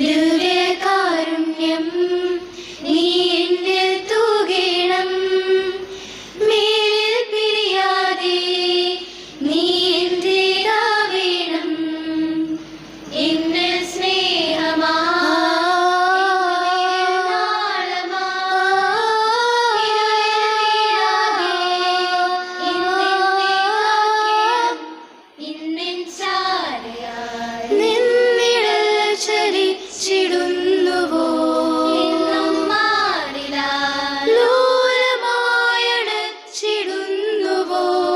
ദിവ്യകാരുണ്യം. বলবো